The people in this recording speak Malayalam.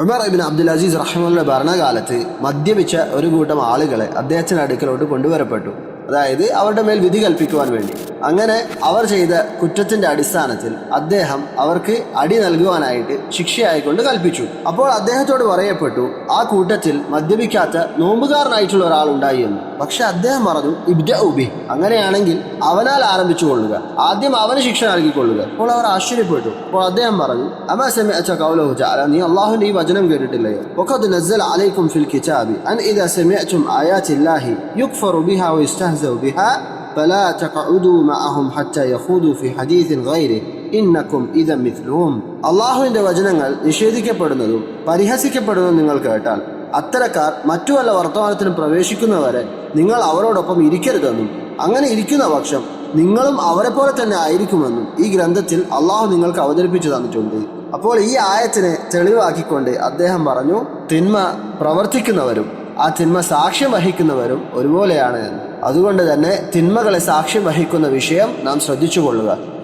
ഉമർ ഇബിൻ അബ്ദുൽ അസീസ് റഹ്മുള്ള ഭരണകാലത്ത് മദ്യപിച്ച ഒരു കൂട്ടം ആളുകളെ അദ്ദേഹത്തിന്റെ അടുക്കലോട്ട് കൊണ്ടുവരപ്പെട്ടു. അതായത് അവരുടെ മേൽ വിധി കൽപ്പിക്കുവാൻ വേണ്ടി. അങ്ങനെ അവർ ചെയ്ത കുറ്റത്തിന്റെ അടിസ്ഥാനത്തിൽ അദ്ദേഹം അവർക്ക് അടി നൽകുവാനായിട്ട് ശിക്ഷയായിക്കൊണ്ട് കൽപ്പിച്ചു. അപ്പോൾ അദ്ദേഹത്തോട് പറയപ്പെട്ടു ആ കൂട്ടത്തിൽ മദ്യപിക്കാത്ത നോമ്പുകാരനായിട്ടുള്ള ഒരാൾ ഉണ്ടായി എന്ന്. പക്ഷെ അദ്ദേഹം പറഞ്ഞു ഇബ്ദ ഉബി. അങ്ങനെയാണെങ്കിൽ അവനാൽ ആരംഭിച്ചു കൊള്ളുക. ആദ്യം അവന് ശിക്ഷ നൽകിക്കൊള്ളുക. അപ്പോൾ അവർ ആശ്ചര്യപ്പെട്ടു. അപ്പോൾ അദ്ദേഹം പറഞ്ഞു അമാ നീ അല്ലാഹുവിന്റെ ഈ വചനം കേട്ടിട്ടില്ലേ? അലൈക്കും ഫിൽ കിതാബി അൻ ഇദാ സമിഅതും ആയാത്തില്ലാഹി യുക്ഫറു ബിഹാ വയസ്തഹ്സഉ ബിഹാ فلا تقعدوا معهم حتى يخوضوا في حديث غيره ഇന്നക്കും ഇതം മിഥ്ലുവും അള്ളാഹുവിന്റെ വചനങ്ങൾ നിഷേധിക്കപ്പെടുന്നതും പരിഹസിക്കപ്പെടുന്നതും നിങ്ങൾ കേട്ടാൽ അത്തരക്കാർ മറ്റു വല്ല വർത്തമാനത്തിനും പ്രവേശിക്കുന്നവരെ നിങ്ങൾ അവരോടൊപ്പം ഇരിക്കരുതെന്നും അങ്ങനെ ഇരിക്കുന്ന പക്ഷം നിങ്ങളും അവരെ പോലെ തന്നെ ആയിരിക്കുമെന്നും ഈ ഗ്രന്ഥത്തിൽ അള്ളാഹു നിങ്ങൾക്ക് അവതരിപ്പിച്ചു തന്നിട്ടുണ്ട് അപ്പോൾ ഈ ആയത്തിനെ തെളിവാക്കിക്കൊണ്ട് അദ്ദേഹം പറഞ്ഞു തിന്മ പ്രവർത്തിക്കുന്നവരും ആ തിന്മ സാക്ഷ്യം വഹിക്കുന്നവരും ഒരുപോലെയാണ് എന്ന്. അതുകൊണ്ട് തന്നെ തിന്മകളെ സാക്ഷ്യം വഹിക്കുന്ന വിഷയം നാം ശ്രദ്ധിച്ചുകൊള്ളുക.